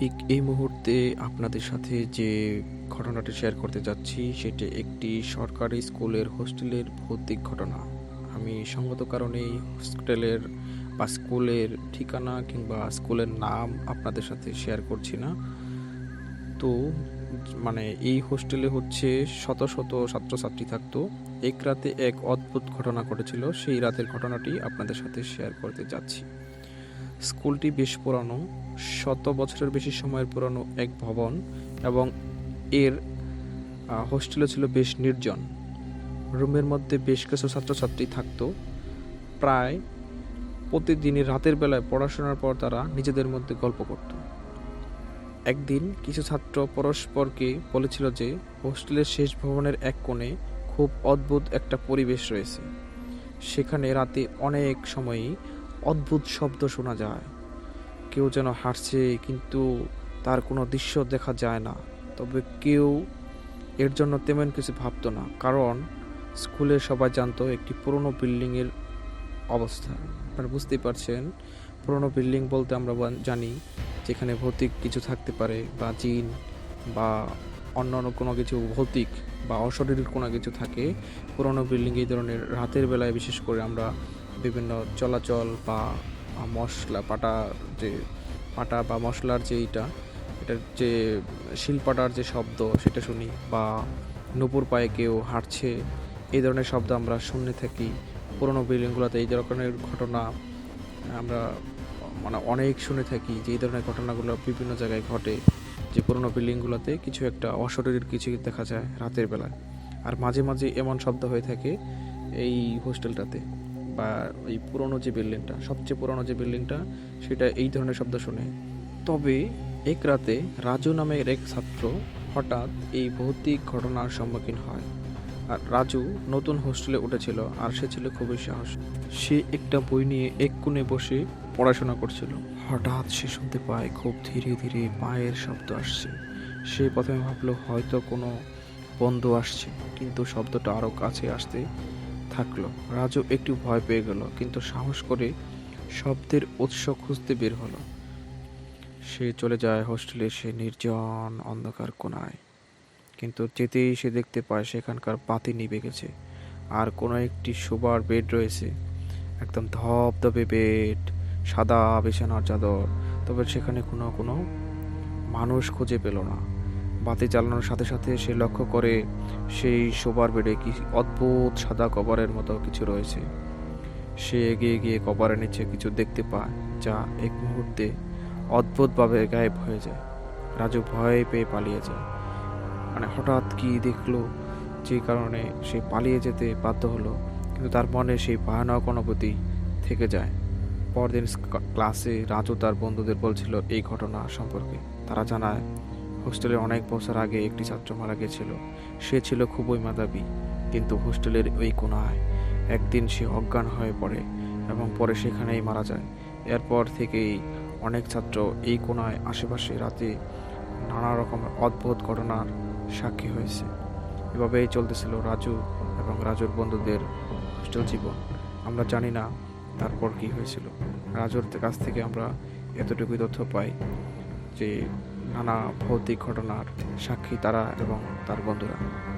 ঠিক এই মুহূর্তে আপনাদের সাথে যে ঘটনাটি শেয়ার করতে যাচ্ছি, সেটি একটি সরকারি স্কুলের হোস্টেলের ভৌতিক ঘটনা। আমি সঙ্গত কারণে হোস্টেলের বা স্কুলের ঠিকানা কিংবা স্কুলের নাম আপনাদের সাথে শেয়ার করছি না। তো মানে এই হোস্টেলে হচ্ছে শত শত ছাত্রছাত্রী থাকতো। এক রাতে এক অদ্ভুত ঘটনা ঘটেছিল, সেই রাতের ঘটনাটি আপনাদের সাথে শেয়ার করতে যাচ্ছি। স্কুলটি বেশ পুরানো, শত বছরের বেশি সময়ের পুরানো এক ভবন এবং এর হোস্টেলও ছিল বেশ নির্জন। রুমের মধ্যে বেশ কিছু ছাত্রছাত্রী থাকতো। প্রায় প্রতিদিনই রাতের বেলায় পড়াশোনার পর তারা নিজেদের মধ্যে গল্প করত। একদিন কিছু ছাত্র পরস্পরকে বলেছিল যে, হোস্টেলের শেষ ভবনের এক কোণে খুব অদ্ভুত একটা পরিবেশ রয়েছে। সেখানে রাতে অনেক সময়ই অদ্ভুত শব্দ শোনা যায়। কেউ যেন হাসছে, কিন্তু তার কোনো দৃশ্য দেখা যায় না। তবে কেউ এর জন্য তেমন কিছু ভাবতো না, কারণ স্কুলে সবাই জানতো একটি পুরনো বিল্ডিংয়ের অবস্থা। আপনারা বুঝতেই পারছেন, পুরনো বিল্ডিং বলতে আমরা জানি, যেখানে ভৌতিক কিছু থাকতে পারে বা জিন বা অন্য অন্য কোনো কিছু, ভৌতিক বা অশরীর কোনো কিছু থাকে। পুরনো বিল্ডিং এই ধরনের রাতের বেলায় বিশেষ করে আমরা বিভিন্ন চলাচল বা মশলা, পাটা যে, পাটা বা মশলার যে এইটা এটার যে শিলপাটার যে শব্দ সেটা শুনি বা নুপুর পায়ে কেউ হাঁটছে, এই ধরনের শব্দ আমরা শুনে থাকি। পুরোনো বিল্ডিংগুলোতে এই ধরনের ঘটনা আমরা মানে অনেক শুনে থাকি যে, এই ধরনের ঘটনাগুলো বিভিন্ন জায়গায় ঘটে। যে, পুরোনো বিল্ডিংগুলোতে কিছু একটা অশরীরের কিছু দেখা যায় রাতের বেলায়। আর মাঝে মাঝে এমন শব্দ হয়ে থাকে এই হোস্টেলটাতে। বা এই পুরনো যে বিল্ডিংটা সবচেয়ে পুরনো যে বিল্ডিংটা সেটা এই ধরনের শব্দ শুনে। তবে এক রাতে রাজু নামের এক ছাত্র হঠাৎ এই ভৌতিক ঘটনার সম্মুখীন হয়। আর রাজু নতুন হোস্টেলে উঠেছিল আর সে ছিল খুবই সাহস। সে একটা বই নিয়ে এক কোণে বসে পড়াশোনা করছিল। হঠাৎ সে শুনতে পায় খুব ধীরে ধীরে পায়ের শব্দ আসছে। সে প্রথমে ভাবলো, হয়তো কোনো বন্ধু আসছে। কিন্তু শব্দটা আরও কাছে আসতে থাকল। রাজু একটু ভয় পেয়ে গেল, কিন্তু সাহস করে শব্দের উৎস খুঁজতে বের হলো। সে চলে যায় হোস্টেলে, সে নির্জন অন্ধকার কোনায় কিন্তু যেতেই সে দেখতে পায় সেখানকার বাতি নিভে গেছে, আর কোনো একটি শোবার বেড রয়েছে। একদম ধবধবে বেড, সাদা বিছানার চাদর, তবে সেখানে কোনো কোনো মানুষ খুঁজে পেল না। বাতি চালানোর সাথে সাথে সে লক্ষ্য করে সেই শোবার বেডে কি অদ্ভুত সাদা কভারের মতো কিছু রয়েছে। সে এগিয়ে গিয়ে কভারের নিচে কিছু দেখতে পায়, যা এক মুহূর্তে অদ্ভুতভাবে গায়েব হয়ে যায়। রাজু ভয় পেয়ে পালিয়ে যায়। মানে হঠাৎ কি দেখল, যে কারণে সে পালিয়ে যেতে বাধ্য হলো, কিন্তু তার মনে সেই ভয়ানক অনুভূতি থেকে যায়। পরদিন ক্লাসে রাজু তার বন্ধুদের বলছিল, এই ঘটনা সম্পর্কে। তারা জানায় হোস্টেলে অনেক বছর আগে একটি ছাত্র মারা গেছিল। সে ছিল খুবই মেধাবী, কিন্তু হোস্টেলের ওই কোনায় একদিন সে অজ্ঞান হয়ে পড়ে এবং পরে সেখানেই মারা যায়। এরপর থেকেই অনেক ছাত্র এই কোনায় আশেপাশে রাতে নানা রকমের অদ্ভুত ঘটনার সাক্ষী হয়েছে। এভাবেই চলতেছিল রাজু এবং রাজুর বন্ধুদের হোস্টেল জীবন। আমরা জানি না তারপর কি হয়েছিল। রাজুর কাছ থেকে আমরা এতটুকুই তথ্য পাই যে নানা ভৌতিক ঘটনার সাক্ষী তারা এবং তার বন্ধুরা।